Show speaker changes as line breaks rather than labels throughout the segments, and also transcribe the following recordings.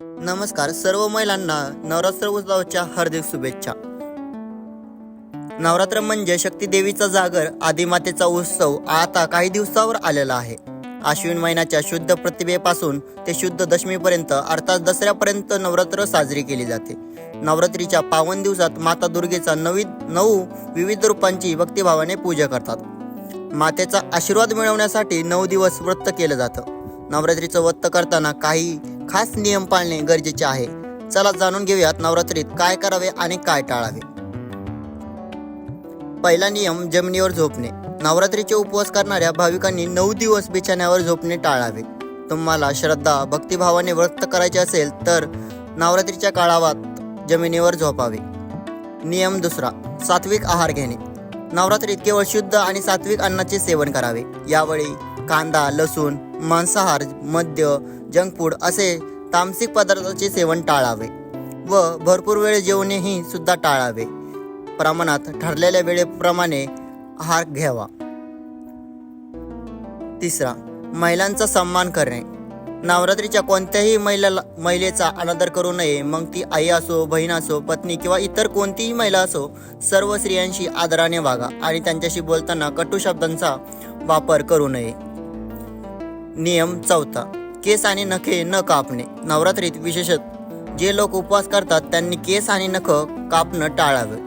नमस्कार सर्व महिलांना नवरात्र उत्सवाच्या हार्दिक शुभेच्छा. नवरात्र म्हणजे शक्ती देवीचा जागर आदिमातेचा उत्सव आता काही दिवसावर आलेला आहे. आश्विन महिन्याच्या शुद्ध प्रतिभेपासून ते शुद्ध दशमीपर्यंत अर्थात दसऱ्यापर्यंत नवरात्र साजरी केली जाते. नवरात्रीच्या पावन दिवसात माता दुर्गेचा नवी नऊ विविध रूपांची भक्तिभावाने पूजा करतात. मातेचा आशीर्वाद मिळवण्यासाठी नऊ दिवस व्रत केलं जातं. नवरात्रीचं व्रत करताना काही खास नियम पाळणे गरजेचे आहे. चला जाणून घेऊयात नवरात्रीत काय करावे आणि काय टाळावे. पहिला नियम जमिनीवर झोपणे. नवरात्रीचे उपवास करणाऱ्या भाविकांनी नऊ दिवस बिछाण्यावर झोपणे टाळावे. तुम्हाला श्रद्धा भक्तिभावाने व्यक्त करायचे असेल तर नवरात्रीच्या काळावात जमिनीवर झोपावे. नियम दुसरा सात्विक आहार घेणे. नवरात्रीत केवळ शुद्ध आणि सात्विक अन्नाचे सेवन करावे. यावेळी कांदा लसूण मांसाहार मद्य जंक फूड असे तामसिक पदार्थाचे सेवन टाळावे व भरपूर वेळ जेवणेही सुद्धा टाळावे. प्रमाणात ठरलेल्या वेळेप्रमाणे आहार घ्यावा. तिसरा महिलांचा सन्मान करणे. नवरात्रीच्या कोणत्याही महिला महिलेचा अनादर करू नये. मग ती आई असो बहीण असो पत्नी किंवा इतर कोणतीही महिला असो सर्व स्त्रियांशी आदराने वागा आणि त्यांच्याशी बोलताना कटू शब्दांचा वापर करू नये. नियम चौथा केस आणि नखे न कापणे. नवरात्रीत विशेषत जे लोक उपवास करतात त्यांनी केस आणि नख कापणं टाळावे.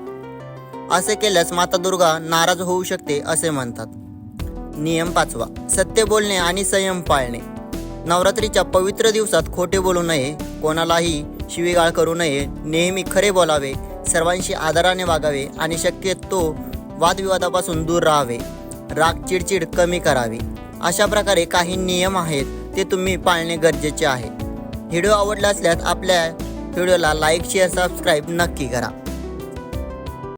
असे केल्यास माता दुर्गा नाराज होऊ शकते असे म्हणतात. नियम पाचवा. सत्य बोलणे आणि संयम पाळणे. नवरात्रीच्या पवित्र दिवसात खोटे बोलू नये कोणालाही शिवीगाळ करू नये नेहमी खरे बोलावे सर्वांशी आदराने वागावे आणि शक्यतो वादविवादापासून दूर राहावे. राग चिडचिड कमी करावी. अशा प्रकारे काही नियम आहेत ते तुम्ही पाळणे गरजेचे आहे. व्हिडिओ आवडला असल्यास आपल्या व्हिडिओला लाईक शेअर सबस्क्राईब नक्की करा.